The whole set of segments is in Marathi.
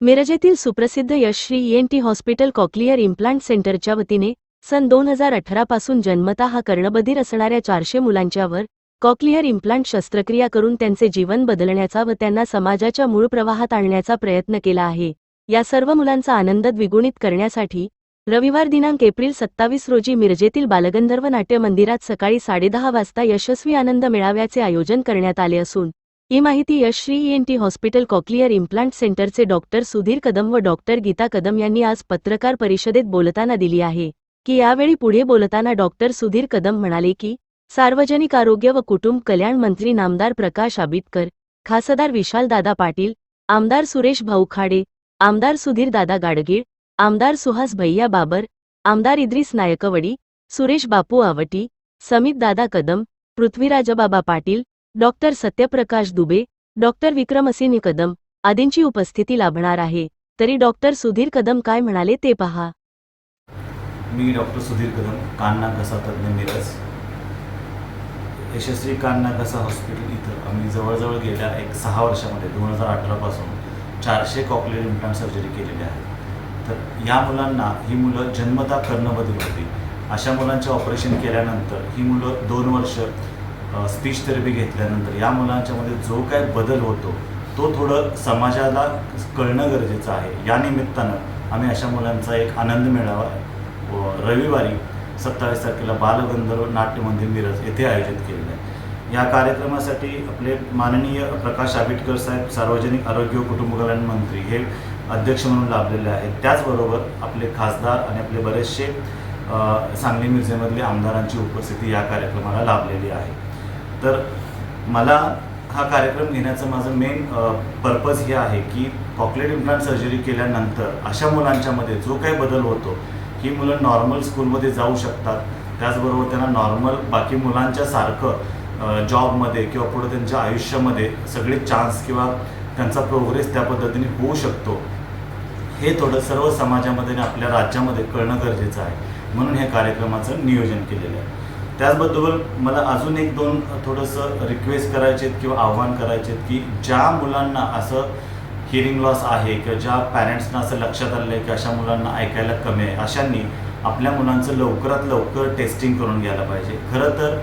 मिरजेतील सुप्रसिद्ध Yashashri N T hospital cochlear implant सेंटरच्या वतीने सन दोन हजार अठरा पासून जन्मता हा कर्णबधीर असणाऱ्या चारशे मुलांच्यावर कॉक्लिअर इम्प्लांट शस्त्रक्रिया करून त्यांचे जीवन बदलण्याचा व त्यांना समाजाच्या मूळ प्रवाहात आणण्याचा प्रयत्न केला आहे. या सर्व मुलांचा आनंद द्विगुणित करण्यासाठी रविवार दिनांक एप्रिल सत्तावीस रोजी मिरजेतील बालगंधर्व नाट्य मंदिरात सकाळी साडेदहा वाजता यशस्वी आनंद मेळाव्याचे आयोजन करण्यात आले असून ही माहिती Yashashri N T hospital cochlear implant सेंटरचे डॉक्टर सुधीर कदम व डॉक्टर गीता कदम यांनी आज पत्रकार परिषदेत बोलताना दिली आहे की यावेळी पुढे बोलताना डॉक्टर सुधीर कदम म्हणाले की सार्वजनिक आरोग्य व कुटुंब कल्याण मंत्री नामदार प्रकाश आबितकर खासदार विशालदादा पाटील आमदार सुरेश भाऊ खाडे आमदार सुधीर दादा गाडगीळ आमदार सुहास भैया बाबर आमदार इद्रिस नायकवडी सुरेश बापू आवटी समित दादा कदम पृथ्वीराजबाबा पाटील डॉक्टर सत्यप्रकाश दुबे डॉक्टर विक्रमसिंह कदम आदींची उपस्थिती लाभणार आहे. तरी डॉक्टर सुधीर कदम काय म्हणाले ते पहा. मी डॉक्टर सुधीर कदम कान्ना घसा तज्ज्ञ मिरज. यशस्वी कान्ना घसा हॉस्पिटल इथं आम्ही जवळजवळ गेल्या एक सहा वर्षामध्ये दोन हजार अठरापासून चारशे कॉक्लिअर इम्प्लांट सर्जरी केलेली आहे तर या मुलांना ही मुलं जन्मता कर्णबधीर होती. अशा मुलांचे ऑपरेशन केल्यानंतर ही मुलं दोन वर्ष स्पीच थेरपी घेतल्यानंतर या मुलांच्यामध्ये जो काय बदल होतो तो थोडं समाजाला कळणं गरजेचं आहे. या निमित्तानं आम्ही अशा मुलांचा एक आनंद मिळावा व रविवारी सत्तावीस तारखेला बालगंधर्व नाट्य मंदिर मिरज येथे आयोजित केलेलं आहे. या कार्यक्रमासाठी आपले माननीय प्रकाश आंबेडकर साहेब सार्वजनिक आरोग्य व कुटुंब कल्याण मंत्री हे अध्यक्ष म्हणून लाभलेले आहेत. त्याचबरोबर आपले खासदार आणि आपले बरेचसे सांगली मिरजेमधले आमदारांची उपस्थिती या कार्यक्रमाला लाभलेली आहे. तर मला हा कार्यक्रम घेण्याचं माझं मेन पर्पज हे आहे की कॉकलेट इम्प्लांट सर्जरी केल्यानंतर अशा मुलांच्यामध्ये जो काही बदल होतो ही मुलं नॉर्मल स्कूलमध्ये जाऊ शकतात. त्याचबरोबर त्यांना नॉर्मल बाकी मुलांच्या सारखं जॉबमध्ये किंवा पुढे त्यांच्या आयुष्यामध्ये सगळे चान्स किंवा त्यांचा प्रोग्रेस त्या पद्धतीने होऊ शकतो. हे थोडं सर्व समाजामध्ये आणि आपल्या राज्यामध्ये कळणं गरजेचं आहे. म्हणून ह्या कार्यक्रमाचं नियोजन केलेलं आहे. त्याचबद्दल मला अजून एक दोन थोडंसं रिक्वेस्ट करायचे आहेत किंवा आव्हान करायचे आहेत की ज्या मुलांना असं हिअरिंग लॉस आहे किंवा ज्या पॅरेंट्सना असं लक्षात आलं आहे की अशा मुलांना ऐकायला कमी आहे अशांनी आपल्या मुलांचं लवकरात लवकर टेस्टिंग करून घ्यायला पाहिजे. खरं तर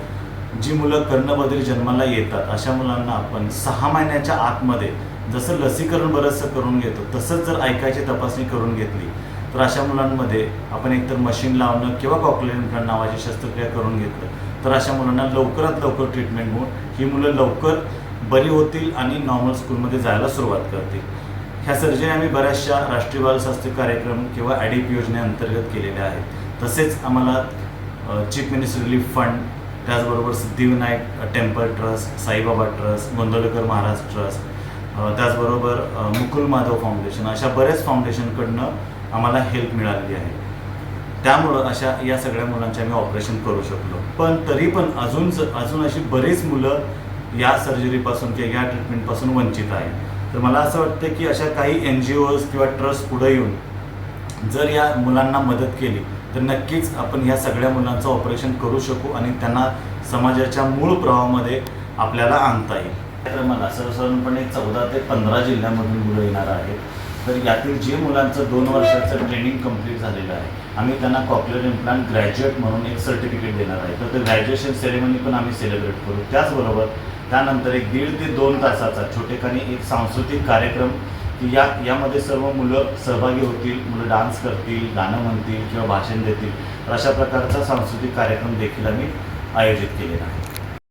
जी मुलं कर्णबधीर जन्माला येतात अशा मुलांना आपण सहा महिन्याच्या आतमध्ये जसं लसीकरण बरंचसं करून घेतो तसंच जर ऐकायची तपासणी करून घेतली तर अशा मुलांमध्ये आपण एकतर मशीन लावणं किंवा कॉक्लिअर इम्प्लांट नावाची शस्त्रक्रिया करून घेतलं तर अशा मुलांना लवकरात लवकर ट्रीटमेंट होऊन ही मुलं लवकर बरी होतील आणि नॉर्मल स्कूलमध्ये जायला सुरुवात करतील. ह्या सर्जरी आम्ही बऱ्याचशा राष्ट्रीय बालशास्त्री कार्यक्रम किंवा ॲडिप योजनेअंतर्गत केलेल्या आहेत. तसेच आम्हाला चीफ मिनिस्टर रिलीफ फंड त्याचबरोबर Siddhivinayak temple trust Saibaba trust Gondavalekar Maharaj trust त्याचबरोबर मुकुल माधव फाउंडेशन अशा बऱ्याच फाउंडेशनकडनं आम्हाला हेल्प मिळालेली आहे. त्यामुळं अशा या सगळ्या मुलांचे आम्ही ऑपरेशन करू शकलो. पण तरी पण अजून अजून अशी बरीच मुलं या सर्जरीपासून किंवा या ट्रीटमेंटपासून वंचित आहेत. तर मला असं वाटतं की अशा काही एन जी ओज किंवा ट्रस्ट पुढे येऊन जर या मुलांना मदत केली तर नक्कीच आपण या सगळ्या मुलांचं ऑपरेशन करू शकू आणि त्यांना समाजाच्या मूळ प्रवाहामध्ये आपल्याला आणता येईल. मला सर्वसाधारणपणे चौदा ते पंधरा जिल्ह्यामधून मुलं येणार आहेत. तर यातील जे मुलांचं दोन वर्षाचं ट्रेनिंग कंप्लीट झालेलं आहे आम्ही त्यांना कॉक्युलर इम्प्लांट ग्रॅज्युएट म्हणून एक सर्टिफिकेट देणार आहे. तर ते ग्रॅज्युएशन सेरेमनी पण आम्ही सेलिब्रेट करू. त्याचबरोबर त्यानंतर एक दीड ते दोन तासाचा छोटेखानी एक सांस्कृतिक कार्यक्रम की या यामध्ये सर्व मुलं सहभागी होतील मुलं डान्स करतील गाणं म्हणतील किंवा भाषण देतील तर अशा प्रकारचा सांस्कृतिक कार्यक्रम देखील आम्ही आयोजित केलेला आहे.